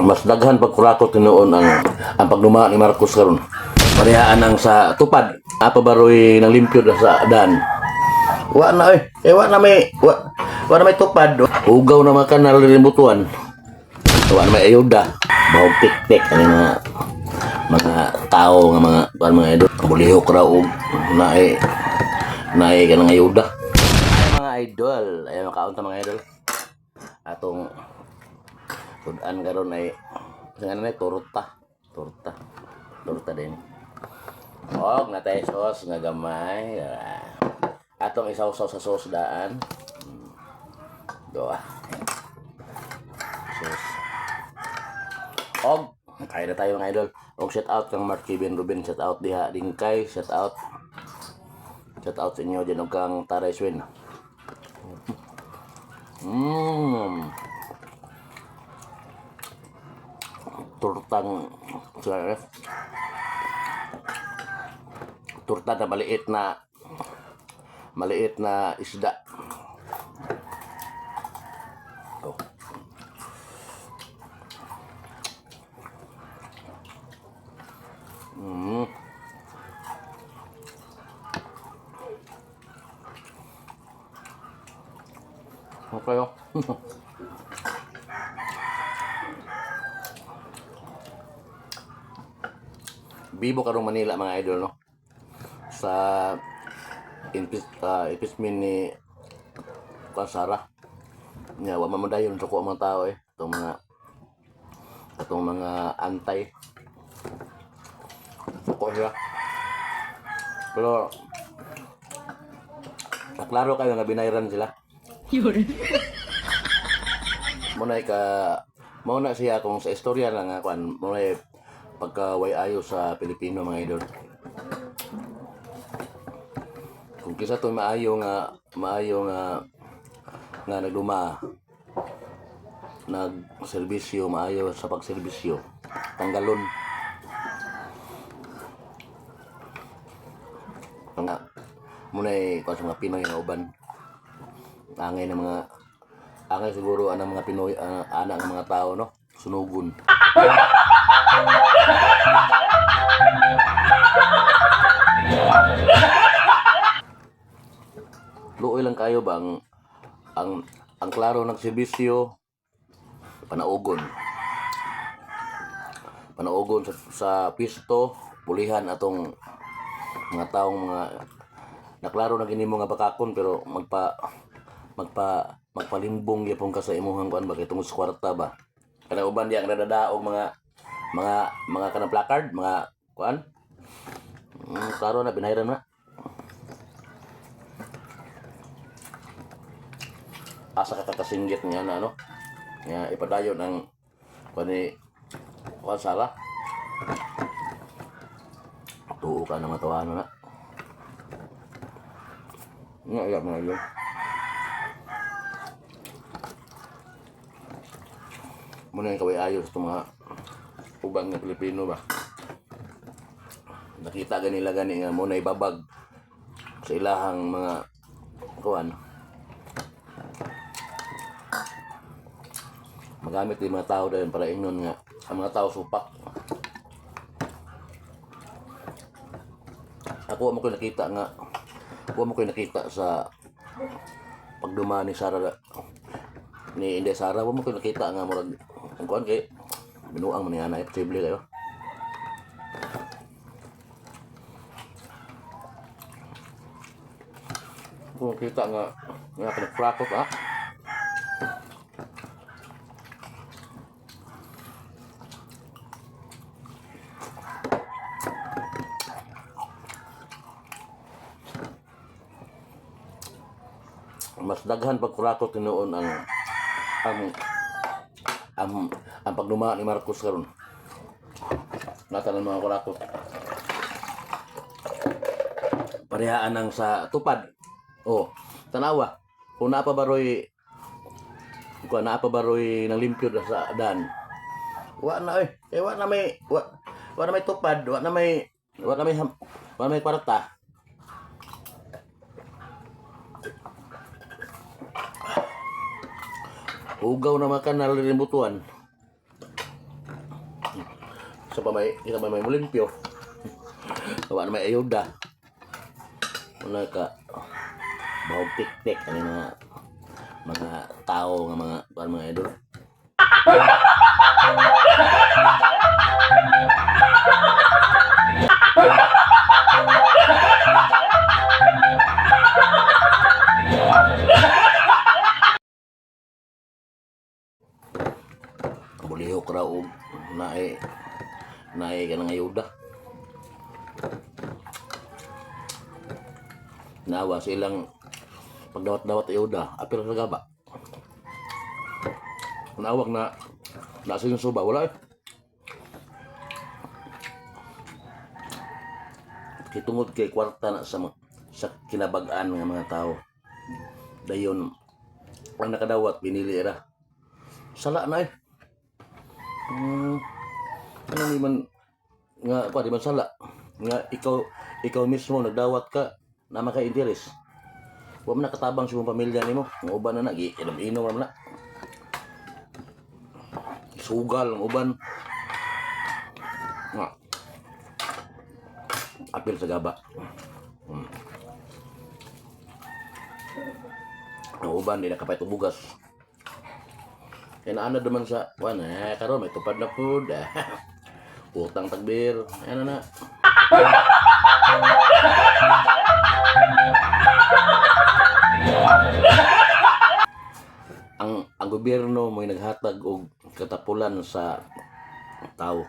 mas daghan pag kurakot tinuon ang ang pagduma ni Marcos karon. Parehaan ang sa tupad. Apa baroy nang limpyo na sa dan. Wa na eh. Eh wa na may wa, wa na may tupad. Ugaw na makan na limutuan. Wa na may ayuda. Bahog tik-tik ang mga mga tao nga mga kan mga idol. Bulihok ra og naay naay kanang ayuda. Ay, mga idol, ay makaunta mga idol. Atong Tudan karon ay sa ano na torta. Torta. Torta din. Og natay sauce nga gamay. Ah. Atong isaw-saw sa sauce daan. Hmm. Doa. Sauce. Og kaya na tayo mga idol. Og shout out kang Mark Kevin Ruben, shout out diha Dingkay, shout out. Shout out sa inyo din og kang Taray Swin. Mmm. Turtang sorry, turta na maliit na maliit na isda. Oh. Mm. Okay. Bibo karong Manila mga idol no. Sa impis uh, impeachment ni Pasara. Nya wa man dayon sa ko mga tao eh. Itong mga itong mga antay. Ko siya. Pero Naklaro kayo nga binayran sila. Yun. Muna ka mo na siya kung sa istorya lang nga kwan mo na pagka way ayo sa Pilipino mga idol. Kung kisa to maayo nga maayo nga nga nagduma nag serbisyo maayo sa pagserbisyo tanggalon. Nga muna kung sa mga Pinoy nga uban. Angay ng mga angay siguro anang mga Pinoy uh, anak ng mga tao no? Sunugon Luoy lang kayo ba? Ang ang ang klaro ng serbisyo panaugon. Panaugon sa, sa pisto pulihan atong mga taong mga naklaro na gini mo nga bakakon pero magpa magpa magpalimbong gyapon ka sa imuhang kuan ba? Kay tungod sa kwarta ba? Kana uban diya nga nadadaog mga mga mga kanang placard mga kuan. Mm, klaro na binayran na. Asa ka kakasinggit niya na ano? Nga ipadayon ang kuan ni kuan sala tuo ka na matawano na nga iya mga yun. Muna yung kaway ayos itong mga ubang ng Pilipino ba? Nakita ganila gani nga muna ibabag sa ilahang mga kuan magamit yung mga tao dahil para ingnon nga ang mga tao supak. Ako mo ko nakita nga ako mo ko nakita sa pagduma ni Sara ni Inday Sara mo ko nakita nga murag ang kuan kay binuang man nga na posible kayo. Kung kita nga nga pinagprakot ah mas daghan pag kurakot tinuon ang ang ang, ang pagduma ni Marcos karon. Natanan mga kurakot. Parehaan ang sa tupad. Oh, tanawa. Kung naa pa baroy kung naa pa baroy nang limpyo sa dan. Wa na eh. Eh wa na may wa, wa na may tupad, wa na may wa na may wa na may kwarta. Ugaw na makan na limutuan. Sa pa may, isa pa may mulimpyo. Na may ayuda. Wala ka. Bahog tik-tik. Ano mga mga tao nga mga kuan mga idol. Bulihok raw og naay naay ka ng ayuda. Nawa silang pagdawat-dawat ayuda, apil sa gaba. Nawag na nasa yung suba, wala eh. Kitungod kay kwarta na sa sa kinabagaan ng mga tao. Dayon ang nakadawat pinili ra. Sala na eh. Hmm, ano ni man nga pa di man sala. Nga ikaw ikaw mismo nagdawat ka na maka interes wa man nakatabang sa pamilya nimo. Nga uban na nagi inom inom man na. Sugal ang uban. Nga. Apil sa gaba. Hmm. ang uban di nakapay tubugas kaya naano naman sa, wan, eh, karon may tupad na food. eh. Utang tagbir. Ano na. ang ang gobyerno mo'y naghatag og katapulan sa tao.